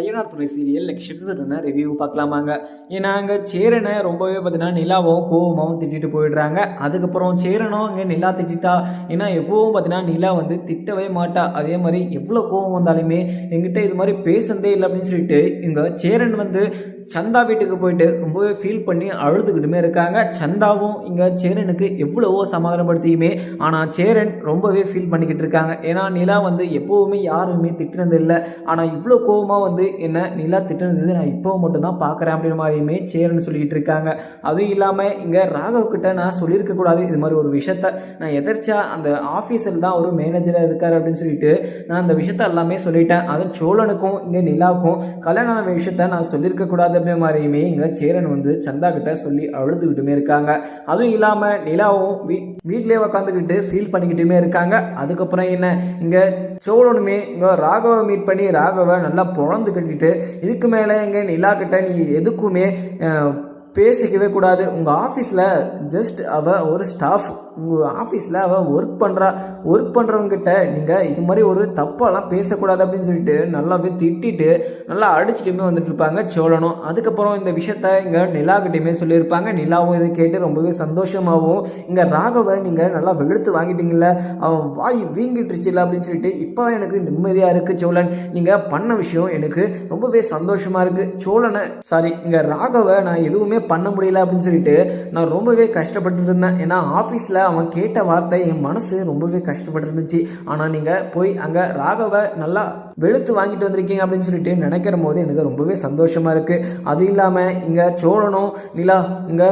Ayyanar Thurai serial எபிசோடுன review பார்க்கலாமாங்க. ஏன்னா அங்கே சேரனை ரொம்பவே பார்த்தீங்கன்னா நிலாவும் கோவமாகவும் திட்டிட்டு போயிடுறாங்க. அதுக்கப்புறம் சேரனும் இங்கே நிலா திட்டிட்டா ஏன்னா எப்பவும் பார்த்தீங்கன்னா நிலா வந்து திட்டவே மாட்டா. அதே மாதிரி எவ்வளோ கோவம் வந்தாலுமே எங்கிட்ட இது மாதிரி பேசுனதே இல்லை அப்படின்னு சொல்லிட்டு இங்கே சேரன் வந்து சந்தா வீட்டுக்கு போயிட்டு ரொம்பவே ஃபீல் பண்ணி அழுதுகிட்டுமே இருக்காங்க. சந்தாவும் இங்கே சேரனுக்கு எவ்வளவோ சமாதானப்படுத்தியுமே ஆனால் சேரன் ரொம்பவே ஃபீல் பண்ணிக்கிட்டு இருக்காங்க. ஏன்னா நிலா வந்து எப்போவுமே யாருமே திட்டினது இல்லை. ஆனால் இவ்வளோ கோவமாக வந்து என்ன நிலா திட்டினது நான் இப்போ மட்டும்தான் பார்க்குறேன் அப்படின்ற மாதிரியுமே சேரன் சொல்லிக்கிட்டு இருக்காங்க. அதுவும் இல்லாமல் இங்கே ராகவ் கிட்ட நான் சொல்லியிருக்க கூடாது. இது மாதிரி ஒரு விஷயத்த நான் எதர்ச்சா அந்த ஆஃபீஸில் தான் ஒரு மேனேஜராக இருக்கார் அப்படின்னு சொல்லிட்டு நான் அந்த விஷயத்த எல்லாமே சொல்லிட்டேன். அது சோழனுக்கும் இங்கே நிலாவுக்கும் கல்யாணம் ஆன விஷயத்த நான் சொல்லியிருக்க கூடாது மாதிரியுமே இங்கே சேரன் வந்து சந்தா கிட்ட சொல்லி அழுதுகிட்டுமே இருக்காங்க. அதுவும் இல்லாமல் நிலாவும் வீ வீட்லேயே உக்காந்துக்கிட்டு ஃபீல் பண்ணிக்கிட்டுமே இருக்காங்க. அதுக்கப்புறம் என்ன? இங்கே சோழனுமே இங்கே ராகவை மீட் பண்ணி ராகவை நல்லா பொழந்து கட்டிட்டு இதுக்கு மேலே இங்கே நிலா கிட்ட நீ எதுக்குமே பேசிக்கவே கூடாது. உங்கள் ஆஃபீஸில் ஜஸ்ட் அவள் ஒரு ஸ்டாஃப் உங்கள் ஆஃபீஸில் அவள் ஒர்க் பண்ணுறா ஒர்க் பண்ணுறவங்கிட்ட நீங்கள் இது மாதிரி ஒரு தப்பெல்லாம் பேசக்கூடாது அப்படின்னு சொல்லிட்டு நல்லாவே திட்டிட்டு நல்லா அடிச்சுட்டுமே வந்துட்டு இருப்பாங்க சோழனும். அதுக்கப்புறம் இந்த விஷயத்த இங்கே நிலாக்கிட்டையுமே சொல்லியிருப்பாங்க. நிலாவும் இதை கேட்டு ரொம்பவே சந்தோஷமாகவும் இங்கே ராகவை நீங்கள் நல்லா வெளுத்து வாங்கிட்டீங்கல்ல. அவன் வாய் வீங்கிட்டுருச்சுல அப்படின்னு சொல்லிட்டு இப்போ தான் எனக்கு நிம்மதியாக இருக்குது சோழன். நீங்கள் பண்ண விஷயம் எனக்கு ரொம்பவே சந்தோஷமாக இருக்குது சோழனை சாரி இங்கே ராகவை நான் எதுவுமே பண்ண முடியல அப்படின்னு சொல்லிட்டு நான் ரொம்பவே கஷ்டப்பட்டு இருந்தேன் ஏன்னா ஆஃபீஸில் அவன் கேட்ட வார்த்தை என் மனசு ரொம்பவே கஷ்டப்பட்டு இருந்துச்சு ஆனால் நீங்கள் போய் அங்கே ராகவை நல்லா வெளுத்து வாங்கிட்டு வந்திருக்கீங்க அப்படின்னு சொல்லிட்டு நினைக்கிற போது எனக்கு ரொம்பவே சந்தோஷமாக இருக்குது அது இல்லாமல் இங்கே சோழனும் நிலா இங்கே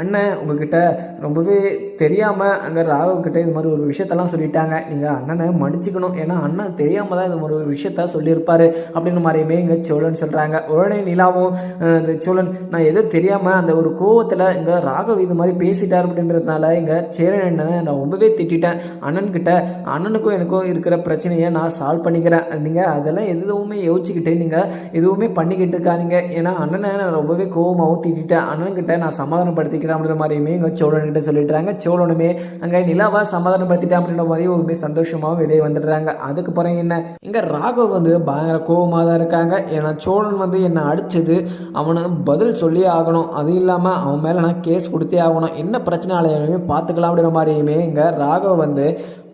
அண்ணன் உங்ககிட்ட ரொம்பவே தெரியாமல் அங்கே ராகவ்கிட்ட இது மாதிரி ஒரு விஷயத்தெல்லாம் சொல்லிட்டாங்க. நீங்கள் அண்ணனை மன்னிச்சுக்கணும். ஏன்னா அண்ணன் தெரியாமல் தான் இது மாதிரி ஒரு விஷயத்த சொல்லியிருப்பார் அப்படின்னு மாதிரியுமே இங்கே சோழன் சொல்கிறாங்க உடனே நிலாவும் இந்த சோழன் நான் எதுவும் தெரியாமல் அந்த ஒரு கோவத்தில் இங்கே ராகவ் இது மாதிரி பேசிட்டார் அப்படின்றதுனால இங்கே சேரன் அண்ணனை நான் ரொம்பவே திட்டிட்டேன். அண்ணன்கிட்ட அண்ணனுக்கும் எனக்கும் இருக்கிற பிரச்சனையை நான் சால்வ் பண்ணிக்கிறேன். நீங்கள் அதெல்லாம் எதுவுமே யோசிச்சுக்கிட்டு நீங்கள் எதுவுமே பண்ணிக்கிட்டு இருக்காதீங்க. ஏன்னா அண்ணனை நான் ரொம்பவே கோவமாகவும் திட்டிட்டேன். அண்ணன்கிட்ட நான் சமாதானப்படுத்திக்கிறேன். அப்படின்ற மாதிரியுமே இங்கே சோழன்கிட்ட சொல்லிடுறாங்க. சோழனுமே அங்கே நிலாவா சமாதானப்படுத்திட்டேன் அப்படின்ற மாதிரி ஒரு சந்தோஷமாகவும் வெளியே வந்துடுறாங்க. அதுக்கப்புறம் என்ன? இங்கே ராகவ் வந்து பயங்கர கோவமாக தான் இருக்காங்க. ஏன்னா சோழன் வந்து என்னை அடிச்சது அவனை பதில் சொல்லி ஆகணும். அது இல்லாமல் அவன் மேலே நான் கேஸ் கொடுத்தே ஆகணும். என்ன பிரச்சனை ஆலையுமே பார்த்துக்கலாம் அப்படின்ற மாதிரியுமே இங்கே ராகவ் வந்து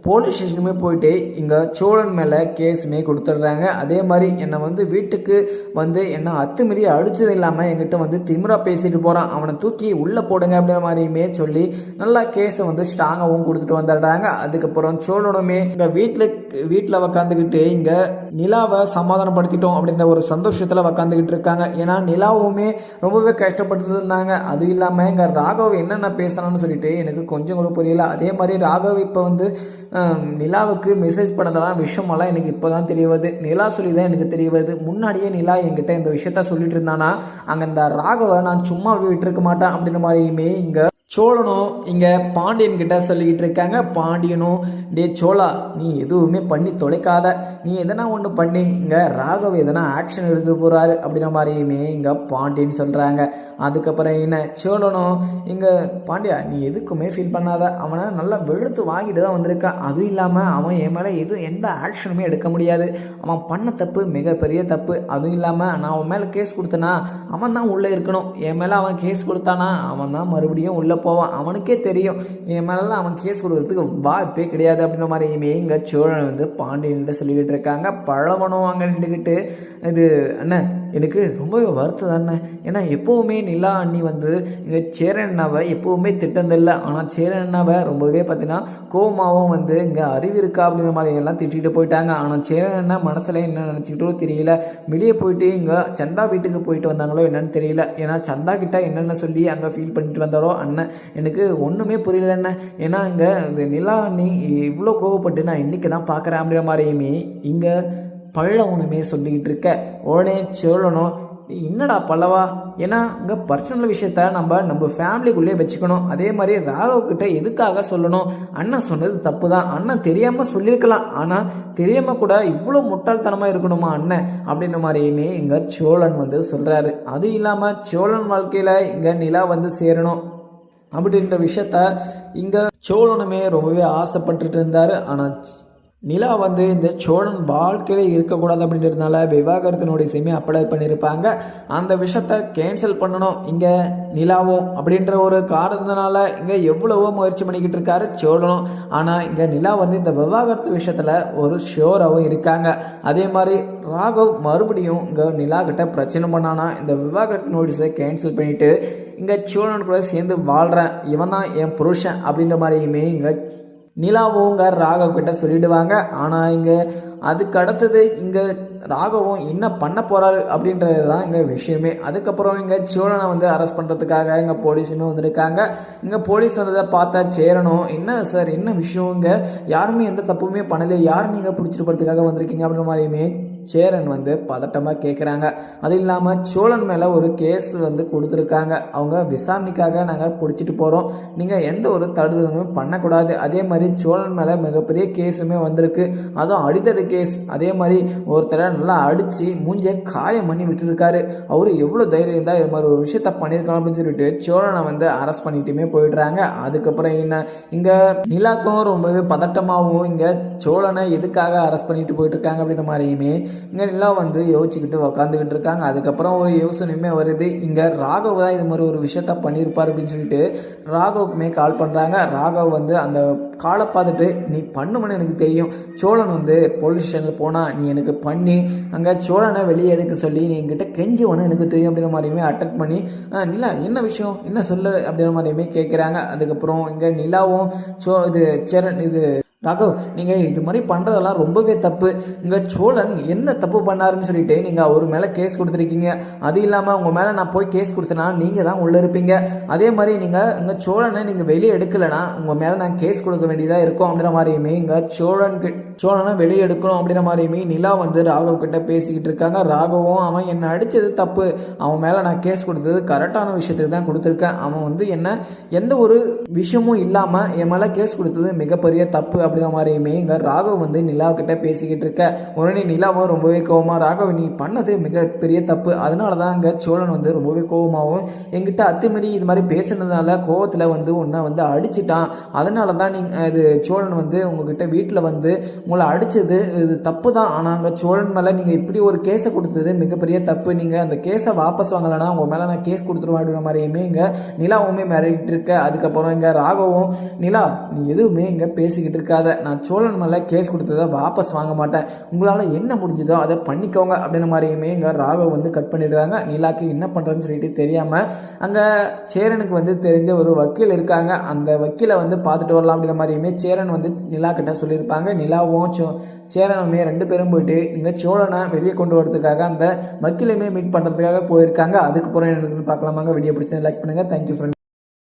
போலீஸ் ஸ்டேஷனுமே போயிட்டு இங்கே சோழன் மேலே கேஸுமே கொடுத்துட்றாங்க. அதே மாதிரி என்னை வந்து வீட்டுக்கு வந்து என்னை அத்துமீறி அடித்தது இல்லாமல் என்கிட்ட வந்து திமிரா பேசிட்டு போகிறான் அவனை தூக்கி உள்ளே போடுங்க அப்படின்ற மாதிரியுமே சொல்லி நல்லா கேஸை வந்து ஸ்ட்ராங்காகவும் கொடுத்துட்டு வந்துடுறாங்க. அதுக்கப்புறம் சோழனுமே இங்கே வீட்டில் வீட்டில் உக்காந்துக்கிட்டு இங்கே நிலாவை சமாதானப்படுத்திட்டோம் அப்படின்ற ஒரு சந்தோஷத்தில் உக்காந்துக்கிட்டு இருக்காங்க. ஏன்னா நிலாவுமே ரொம்பவே கஷ்டப்பட்டு இருந்தாங்க. அது இல்லாமல் இங்கே ராகவ் என்னென்ன பேசணும்னு சொல்லிட்டு எனக்கு கொஞ்சம் கூட புரியல. அதே மாதிரி ராகவ் இப்போ வந்து நிலாவுக்கு மெசேஜ் பண்ணதெல்லாம் விஷயமெல்லாம் எனக்கு இப்போ தான் தெரிய வருது நிலா சொல்லி தான் எனக்கு தெரிய வருது முன்னாடியே நிலா என்கிட்ட இந்த விஷயத்த சொல்லிட்டு இருந்தானா? அங்கே இந்த ராகவை நான் சும்மா விட்டுருக்க மாட்டேன் அப்படின்ற மாதிரியுமே இங்கே சோழனும் இங்கே பாண்டியன் கிட்ட சொல்லிக்கிட்டு இருக்காங்க. பாண்டியனும் டே சோழா நீ எதுவுமே பண்ணி தொலைக்காத. நீ எதனா ஒன்று பண்ணி. இங்கே ராகவ் எதனா ஆக்ஷன் எடுத்துகிட்டு போகிறாரு அப்படின்ற மாதிரியுமே இங்கே பாண்டியன் சொல்கிறாங்க அதுக்கப்புறம் என்ன? சோழனும் இங்கே பாண்டியா நீ எதுக்குமே ஃபீல் பண்ணாத. அவனை நல்லா வெளுத்து வாங்கிட்டு தான் வந்திருக்கான். அதுவும் இல்லாமல் அவன் என் மேலே எதுவும் எந்த ஆக்ஷனுமே எடுக்க முடியாது. அவன் பண்ண தப்பு மிகப்பெரிய தப்பு. அதுவும் இல்லாமல் நான் அவன் மேலே கேஸ் கொடுத்தனா அவன் தான் உள்ளே இருக்கணும். என் மேலே அவன் கேஸ் கொடுத்தானா அவன் தான் மறுபடியும் உள்ளே போவான். அவனுக்கே தெரியும். என் மேலெலாம் அவன் கேஸ் கொடுக்கறதுக்கு வாய்ப்பே கிடையாது அப்படின்ற மாதிரியுமே இங்கே சோழன் வந்து பாண்டியன்ட்டு சொல்லிக்கிட்டு இருக்காங்க. பழவனும் அங்கே நின்றுக்கிட்டு இது அண்ணன் எனக்கு ரொம்பவே வருத்தம் தானே? ஏன்னா எப்போவுமே நிலா அண்ணி வந்து இங்கே சேரன் எப்போவுமே திட்டந்தில்லை. ஆனால் சேரன் ரொம்பவே பார்த்தீங்கன்னா கோமாவும் வந்து இங்கே அறிவு இருக்கா அப்படிங்கிற மாதிரி எல்லாம் திட்டிகிட்டு போயிட்டாங்க. ஆனால் சேரன் மனசில் என்ன நினச்சிக்கிட்டோ தெரியல. வெளியே போயிட்டு இங்கே சந்தா வீட்டுக்கு போயிட்டு வந்தாங்களோ என்னன்னு தெரியல. ஏன்னா சந்தா கிட்ட என்னென்ன சொல்லி அங்கே ஃபீல் பண்ணிட்டு வந்தாரோ அண்ணன் எனக்கு ஒன்றுமே புரியல என்ன ஏன்னா இங்கே இந்த நிலா அண்ணி இவ்வளோ கோவப்பட்டு நான் இன்னைக்கு தான் பார்க்குறேன் அப்படிங்கிற மாதிரியுமே இங்கே பல்லவனுமே சொல்லிக்கிட்டு இருக்க உடனே சொல்லணும் என்னடா பல்லவா? ஏன்னா இங்கே பர்சனல் விஷயத்த நம்ம நம்ம ஃபேமிலிக்குள்ளேயே வச்சுக்கணும். அதே மாதிரி ராகவ் கிட்ட எதுக்காக சொல்லணும்? அண்ணன் சொன்னது தப்பு தான் அண்ணன் தெரியாமல் சொல்லியிருக்கலாம். ஆனால் தெரியாமல் கூட இவ்வளோ முட்டாள்தனமாக இருக்கணுமா அண்ணன்? அப்படின்ற மாதிரியுமே இங்கே சோழன் வந்து சொல்கிறாரு அது இல்லாமல் சோழன் வாழ்க்கையில் இங்கே நிலா வந்து சேரணும் அப்படின்ற விஷயத்த இங்கே சோழனுமே ரொம்பவே ஆசைப்பட்டுட்டு இருந்தார். ஆனால் நிலா வந்து இந்த சோழன் வாழ்க்கையில் இருக்கக்கூடாது அப்படின்றதுனால விவாகரத்து நோட்டீஸையுமே அப்ளை பண்ணியிருப்பாங்க. அந்த விஷயத்த கேன்சல் பண்ணணும். இங்கே நிலாவும் அப்படின்ற ஒரு காரணத்தினால இங்கே எவ்வளவோ முயற்சி பண்ணிக்கிட்டு இருக்காரு சோழனும். ஆனால் இங்கே நிலா வந்து இந்த விவாகரத்து விஷயத்தில் ஒரு ஷோராகவும் இருக்காங்க. அதே மாதிரி ராகவ் மறுபடியும் இங்கே நிலா கிட்ட பிரச்சனை பண்ணானா இந்த விவாகரத்து நோட்டீஸை கேன்சல் பண்ணிவிட்டு இங்கே சோழன் கூட சேர்ந்து வாழ்கிறேன் இவன் தான் என் புருஷன் அப்படின்ற மாதிரியுமே இங்கே நிலாவோங்கிற ராகவ் கிட்ட சொல்லிடுவாங்க. ஆனால் இங்கே அதுக்கு அடுத்தது இங்கே ராகவும் என்ன பண்ண போகிறாரு அப்படின்றது தான் இங்கே விஷயமே. அதுக்கப்புறம் இங்கே சோழனை வந்து அரெஸ்ட் பண்ணுறதுக்காக இங்கே போலீஸுமே வந்திருக்காங்க. இங்கே போலீஸ் வந்ததை பார்த்தா சேரணும் என்ன சார் என்ன விஷயம் இங்கே? யாருமே எந்த தப்புமே பண்ணலையே. யார் நீங்கள் பிடிச்சிட்டு போகிறதுக்காக வந்திருக்கீங்க? அப்படின்ற மாதிரியுமே சேரன் வந்து பதட்டமாக கேட்குறாங்க அது இல்லாமல் சோழன் மேலே ஒரு கேஸ் வந்து கொடுத்துருக்காங்க. அவங்க விசாரணைக்காக நாங்கள் பிடிச்சிட்டு போகிறோம் நீங்கள் எந்த ஒரு தடுதலுமே பண்ணக்கூடாது. அதே மாதிரி சோழன் மேலே மிகப்பெரிய கேஸுமே வந்திருக்கு. அதுவும் அடித்தடி கேஸ். அதே மாதிரி ஒருத்தரை நல்லா அடித்து மூஞ்ச காயம் பண்ணி விட்டுருக்காரு. அவர் எவ்வளோ தைரியம் இருந்தால் இது மாதிரி ஒரு விஷயத்த பண்ணியிருக்கலாம் அப்படின்னு சொல்லிட்டு சோழனை வந்து அரெஸ்ட் பண்ணிட்டுமே போயிடுறாங்க. அதுக்கப்புறம் என்ன? இங்கே நிலாக்கும் ரொம்பவே பதட்டமாகவும் இங்கே சோழனை எதுக்காக அரெஸ்ட் பண்ணிட்டு போயிட்டு இருக்காங்க அப்படின்ற மாதிரியுமே இங்கே வந்து யோசிச்சுக்கிட்டு உக்காந்துக்கிட்டு இருக்காங்க. அதுக்கப்புறம் ஒரு யோசனையுமே வருது. இங்கே ராகவ் தான் இது மாதிரி ஒரு விஷயத்த பண்ணியிருப்பார் அப்படின்னு சொல்லிட்டு ராகவுக்குமே கால் பண்ணுறாங்க ராகவ் வந்து அந்த காலை பார்த்துட்டு நீ பண்ணுமன்னு எனக்கு தெரியும். சோழன் வந்து போலீஸ் ஸ்டேஷனில் போனால் நீ எனக்கு பண்ணி அங்கே சோழனை வெளியே எடுக்க சொல்லி நீ என்கிட்ட கெஞ்சுவனு எனக்கு தெரியும். அப்படின்ற மாதிரியுமே அட்டெக்ட் பண்ணி நிலா என்ன விஷயம்? என்ன சொல்லு? அப்படின்ற மாதிரியுமே கேட்குறாங்க அதுக்கப்புறம் இங்கே நிலாவும் சோ இது சரண் இது ராகவ் நீங்கள் இது மாதிரி பண்ணுறதெல்லாம் ரொம்பவே தப்பு. இங்கே சோழன் என்ன தப்பு பண்ணாருன்னு சொல்லிட்டு நீங்கள் அவர் மேலே கேஸ் கொடுத்துருக்கீங்க. அது இல்லாமல் உங்கள் மேலே நான் போய் கேஸ் கொடுத்தனா நீங்கள் தான் உள்ளே இருப்பீங்க. அதே மாதிரி நீங்கள் இங்கே சோழனை நீங்கள் வெளியே எடுக்கலைன்னா உங்கள் மேலே நான் கேஸ் கொடுக்க வேண்டியதாக இருக்கும் அப்படின்ற மாதிரியுமே இங்கே சோழன் கிட்ட சோழனை வெளியே எடுக்கணும் அப்படின்ற மாதிரியுமே நிலா வந்து ராகவ் கிட்ட பேசிக்கிட்டு இருக்காங்க. ராகவும் அவன் என்னை அடித்தது தப்பு. அவன் மேலே நான் கேஸ் கொடுத்தது கரெக்டான விஷயத்துக்கு தான் கொடுத்துருக்கேன். அவன் வந்து என்ன எந்த ஒரு விஷயமும் இல்லாமல் என் மேலே கேஸ் கொடுத்தது மிகப்பெரிய தப்பு அப்படின்ற மாதிரியுமே இங்கே ராகவ் வந்து நிலா பேசிக்கிட்டு இருக்க. உடனே நிலாவும் ரொம்பவே கோவமாக ராகவ் நீ பண்ணது மிகப்பெரிய தப்பு. அதனால தான் அங்கே சோழன் வந்து ரொம்பவே கோவமாகவும் எங்கிட்ட அத்துமீறி இது மாதிரி பேசுனதுனால கோவத்தில் வந்து உன்னை வந்து அடிச்சிட்டான். அதனால தான் நீங்கள் இது சோழன் வந்து உங்ககிட்ட வீட்டில் வந்து உங்களை அடித்தது இது தப்பு தான் ஆனால் அங்கே சோழன் மேலே நீங்கள் இப்படி ஒரு கேஸை கொடுத்தது மிகப்பெரிய தப்பு. நீங்கள் அந்த கேஸை வாபஸ் வாங்கலைன்னா உங்கள் மேலே நான் கேஸ் கொடுத்துருவேன் அப்படின்ற மாதிரியுமே இங்கே நிலாவுமே மிரட்டிட்டு இருக்க. அதுக்கப்புறம் இங்கே ராகவும் நிலா நீ எதுவுமே இங்கே பேசிக்கிட்டு இருக்காத நான் சோழன் மேலே கேஸ் கொடுத்ததை வாபஸ் வாங்க மாட்டேன். உங்களால் என்ன முடிஞ்சதோ அதை பண்ணிக்கோங்க அப்படின்ற மாதிரியுமே இங்கே ராகவ் வந்து கட் பண்ணிடுறாங்க. நிலாக்கு என்ன பண்ணுறதுன்னு சொல்லிட்டு தெரியாமல் அங்கே சேரனுக்கு வந்து தெரிஞ்ச ஒரு வக்கீல் இருக்காங்க. அந்த வக்கீலை வந்து பார்த்துட்டு வரலாம் அப்படின்ற மாதிரியுமே சேரன் வந்து நிலா கிட்ட சொல்லியிருப்பாங்க. நிலாவும் சோ சேரனுமே ரெண்டு பேரும் போயிட்டு இங்கே சோழனை வெளியே கொண்டு வரதுக்காக அந்த வக்கீலையுமே மீட் பண்ணுறதுக்காக போயிருக்காங்க. அதுக்கப்புறம் என்ன பார்க்கலாமாங்க. வீடியோ பிடிச்சது லைக் பண்ணுங்கள் தேங்க்யூ ஃப்ரெண்ட்